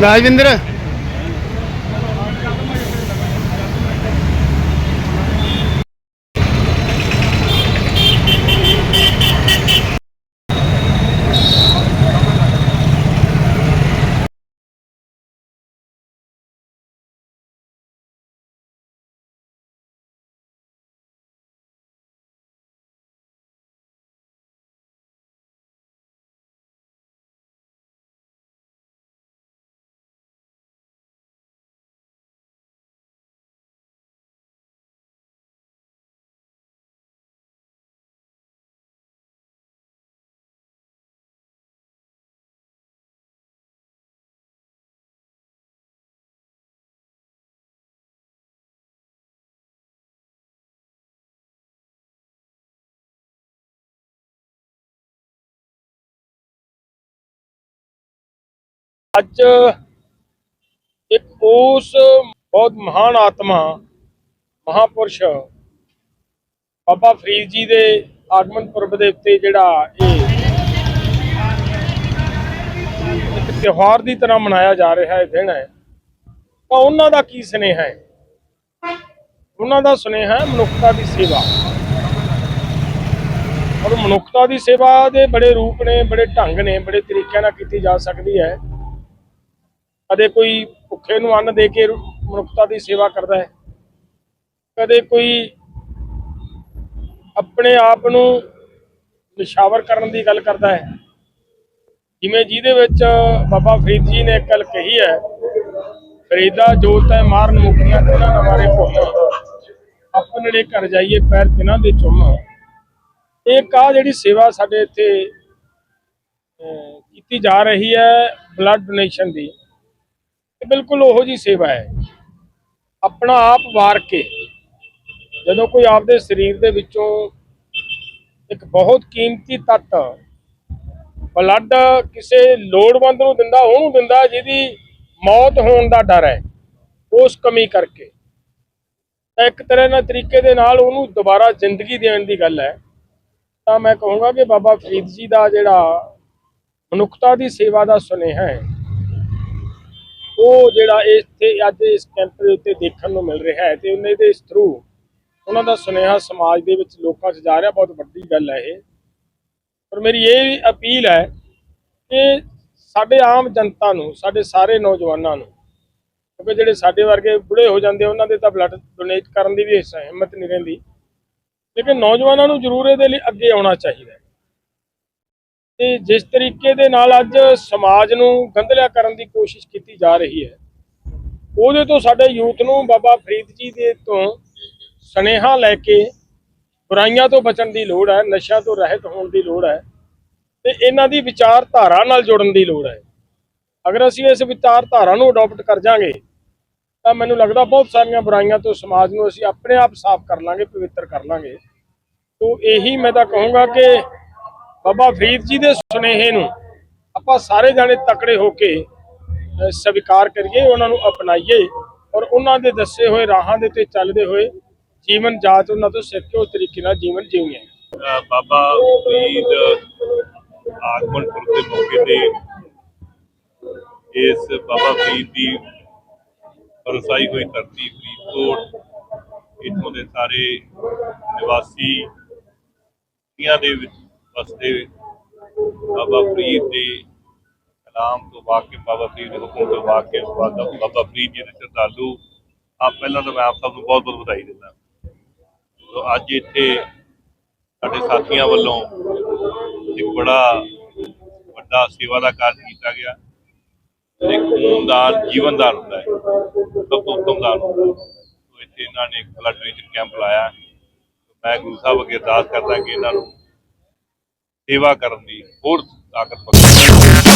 Live indire. ਅੱਜ ਇੱਕ ਉਸ ਬਹੁਤ ਮਹਾਨ ਆਤਮਾ, ਮਹਾਪੁਰਸ਼ ਬਾਬਾ ਫਰੀਦ ਜੀ ਦੇ ਆਗਮਨ ਪੁਰਬ ਦੇ ਉੱਤੇ ਜਿਹੜਾ ਇਹ ਤਿਉਹਾਰ ਦੀ ਤਰ੍ਹਾਂ ਮਨਾਇਆ ਜਾ ਰਿਹਾ ਹੈ ਦਿਨ ਹੈ, ਤਾਂ ਉਹਨਾਂ ਦਾ ਕੀ ਸੁਨੇਹਾ ਹੈ? ਉਹਨਾਂ ਦਾ ਸੁਨੇਹਾ ਹੈ ਮਨੁੱਖਤਾ ਦੀ ਸੇਵਾ। ਔਰ ਮਨੁੱਖਤਾ ਦੀ ਸੇਵਾ ਦੇ ਬੜੇ ਰੂਪ ਨੇ, ਬੜੇ ਢੰਗ ਨੇ, ਬੜੇ ਤਰੀਕਿਆਂ ਨਾਲ ਕੀਤੀ ਜਾ ਸਕਦੀ ਹੈ। ਕਦੇ ਕੋਈ ਭੁੱਖੇ ਨੂੰ ਅੰਨ ਦੇ ਕੇ ਮਨੁੱਖਤਾ ਦੀ ਸੇਵਾ ਕਰਦਾ ਹੈ। ਕਦੇ ਕੋਈ ਆਪਣੇ ਆਪ ਨੂੰ ਨਿਸ਼ਾਵਰ ਕਰਨ ਦੀ ਗੱਲ ਕਰਦਾ ਹੈ। ਜਿਵੇਂ ਜਿਹਦੇ ਵਿੱਚ ਬਾਬਾ ਫਰੀਦ ਜੀ ਨੇ ਇੱਕ ਕਹੀ ਹੈ, ਫਰੀਦਾ ਜੋਤ ਹੈ, ਮਾਰਨ ਮੁਕੀਆਂ ਤੇਰਾ ਨਵਾਰੇ ਭੁੱਲ ਆਪਣੇ ਘਰ ਜਾਈਏ, ਪੈਰ ਤਿਨਾਂ ਦੇ ਚੁੰਮ। ਇਹ ਕਾ ਜਿਹੜੀ ਸੇਵਾ ਸਾਡੇ ਇੱਥੇ ਕੀਤੀ ਜਾ ਰਹੀ ਹੈ ਬਲੱਡ ਡੋਨੇਸ਼ਨ ਦੀ। ਬਿਲਕੁਲ ਉਹੋ ਜੀ ਸੇਵਾ ਹੈ। ਆਪਣਾ ਆਪ ਵਾਰ ਕੇ ਜਦੋਂ ਕੋਈ ਆਪਦੇ ਸਰੀਰ ਦੇ ਵਿੱਚੋਂ ਇੱਕ ਬਹੁਤ ਕੀਮਤੀ ਤੱਤ ਬਲੱਡ ਕਿਸੇ ਲੋੜਵੰਦ ਨੂੰ ਦਿੰਦਾ, ਉਹਨੂੰ ਦਿੰਦਾ, ਜਿਹਦੀ ਮੌਤ ਹੋਣ ਦਾ ਡਰ ਹੈ, ਉਸ ਕਮੀ ਕਰਕੇ। ਤਾਂ ਇੱਕ ਤਰ੍ਹਾਂ ਨਾਲ ਤਰੀਕੇ ਦੇ ਨਾਲ ਉਹਨੂੰ ਦੁਬਾਰਾ ਜ਼ਿੰਦਗੀ ਦੇਣ ਦੀ ਗੱਲ ਹੈ। ਤਾਂ ਮੈਂ ਕਹੂੰਗਾ ਕਿ ਬਾਬਾ ਫਰੀਦ ਜੀ ਦਾ ਜਿਹੜਾ ਮਨੁੱਖਤਾ ਦੀ ਸੇਵਾ ਦਾ ਸੁਨੇਹਾ ਹੈ ਉਹ ਜਿਹੜਾ ਇੱਥੇ ਅੱਜ ਇਸ ਕੈਂਪ ਦੇ ਉੱਤੇ ਦੇਖਣ ਨੂੰ ਮਿਲ ਰਿਹਾ ਹੈ ਤੇ ਉਹਨੇ ਦੇ ਥਰੂ ਉਹਨਾਂ ਦਾ ਸੁਨੇਹਾ ਸਮਾਜ ਦੇ ਵਿੱਚ ਲੋਕਾਂ 'ਚ ਜਾ ਰਿਹਾ, ਬਹੁਤ ਵੱਡੀ ਗੱਲ ਹੈ ਇਹ। ਪਰ ਮੇਰੀ ਇਹ ਵੀ ਅਪੀਲ ਹੈ ਕਿ ਸਾਡੇ ਆਮ ਜਨਤਾ ਨੂੰ, ਸਾਡੇ ਸਾਰੇ ਨੌਜਵਾਨਾਂ ਨੂੰ, ਕਿਉਂਕਿ ਜਿਹੜੇ ਸਾਡੇ ਵਰਗੇ ਬੁੜੇ ਹੋ ਜਾਂਦੇ ਉਹਨਾਂ ਦੇ ਤਾਂ ਬਲੱਡ ਡੋਨੇਟ ਕਰਨ ਦੀ ਵੀ ਇਸ ਹਿੰਮਤ ਨਹੀਂ ਰਹਿੰਦੀ। ਲੇਕਿਨ ਨੌਜਵਾਨਾਂ ਨੂੰ ਜ਼ਰੂਰ ਇਹਦੇ ਲਈ ਅੱਗੇ ਆਉਣਾ ਚਾਹੀਦਾ ਹੈ। ਤੇ ਜਿਸ ਤਰੀਕੇ ਦੇ ਨਾਲ ਅੱਜ ਸਮਾਜ ਨੂੰ ਗੰਧਲਿਆ ਕਰਨ ਦੀ ਕੋਸ਼ਿਸ਼ ਕੀਤੀ ਜਾ ਰਹੀ ਹੈ, ਉਹਦੇ ਤੋਂ ਸਾਡੇ ਯੂਥ ਨੂੰ ਬਾਬਾ ਫਰੀਦ ਜੀ ਦੇ ਤੋਂ ਸਨੇਹਾ ਲੈ ਕੇ ਬੁਰਾਈਆਂ ਤੋਂ ਬਚਣ ਦੀ ਲੋੜ ਹੈ, ਨਸ਼ਿਆਂ ਤੋਂ ਰਹਿਤ ਹੋਣ ਦੀ ਲੋੜ ਹੈ ਤੇ ਇਹਨਾਂ ਦੀ ਵਿਚਾਰਧਾਰਾ ਨਾਲ ਜੁੜਨ ਦੀ ਲੋੜ ਹੈ। ਅਗਰ ਅਸੀਂ ਇਸ ਵਿਚਾਰਧਾਰਾ ਨੂੰ ਅਡਾਪਟ ਕਰ ਜਾਾਂਗੇ, ਤਾਂ ਮੈਨੂੰ ਲੱਗਦਾ ਬਹੁਤ ਸਾਰੀਆਂ ਬੁਰਾਈਆਂ ਤੋਂ ਸਮਾਜ ਨੂੰ ਅਸੀਂ ਆਪਣੇ ਆਪ ਸਾਫ਼ ਕਰ ਲਾਂਗੇ, ਪਵਿੱਤਰ ਕਰ ਲਾਂਗੇ। ਤੋਂ ਇਹੀ ਮੈਂ ਤਾਂ ਕਹੂੰਗਾ ਕਿ ਬਾਬਾ ਫਰੀਦ ਜੀ ਦੇ ਸੁਨੇਹੇ ਨੂੰ ਆਪਾਂ ਸਾਰੇ ਜਾਣੇ ਤਕੜੇ ਹੋ ਕੇ ਸਵੀਕਾਰ ਕਰੀਏ, ਉਹਨਾਂ ਨੂੰ ਅਪਣਾਈਏ ਔਰ ਉਹਨਾਂ ਦੇ ਦੱਸੇ ਹੋਏ ਰਾਹਾਂ ਦੇ ਤੇ ਚੱਲਦੇ ਹੋਏ ਜੀਵਨ ਜਾਚ ਉਹਨਾਂ ਤੋਂ ਸਿੱਖ ਕੇ ਉਸ ਤਰੀਕੇ ਨਾਲ ਜੀਵਨ ਜਿਉਈਏ ਬਾਬਾ ਫਰੀਦ ਆਗਮਨ ਪੁਰਬ ਮੌਕੇ ਤੇ ਇਸ ਬਾਬਾ ਫਰੀਦ ਦੀ ਪਰਸਾਈ ਹੋਈ ਧਰਤੀ ਫਰੀਦਕੋਟ, ਇਥੋਂ ਦੇ ਸਾਰੇ ਨਿਵਾਸੀ ਦੀਆਂ ਦੇ ਵਿੱਚ ਵਸਦੇ ਬਾਬਾ ਫਰੀਦ ਦੇ ਕਲਾਮ ਤੋਂ ਵਾਕਿਫ ਬਾਬਾ ਫਰੀਦ ਦੇ ਹੁਕਮ ਤੋਂ ਵਾਕਿਫ ਬਾਬਾ ਫਰੀਦ ਜੀ ਦੇ ਸ਼ਰਧਾਲੂ, ਆਪ ਪਹਿਲਾਂ ਤਾਂ ਮੈਂ ਆਪ ਸਭ ਨੂੰ ਬਹੁਤ ਬਹੁਤ ਵਧਾਈ ਦਿੰਦਾ। ਸੋ ਅੱਜ ਇੱਥੇ ਸਾਡੇ ਸਾਥੀਆਂ ਵੱਲੋਂ ਇੱਕ ਬੜਾ ਵੱਡਾ ਸੇਵਾ ਦਾ ਕਾਰਜ ਕੀਤਾ ਗਿਆ। ਤੇ ਖੂਨਦਾਨ, ਜੀਵਨਦਾਨ ਹੁੰਦਾ ਹੈ। ਸਭ ਤੋਂ ਉੱਤਮ ਦਾਨ ਹੁੰਦਾ ਹੈ। ਸੋ ਇੱਥੇ ਇਹਨਾਂ ਨੇ ਬਲੱਡ ਡੋਨੇਸ਼ਨ ਕੈਂਪ ਲਾਇਆ। ਮੈਂ ਗੁਰੂ ਸਾਹਿਬ ਅੱਗੇ ਅਰਦਾਸ ਕਰਦਾ ਕਿ ਇਹਨਾਂ ਨੂੰ ਸੇਵਾ ਕਰਨ ਦੀ ਹੋਰ ਤਾਕਤ ਬਖਸ਼ੇ।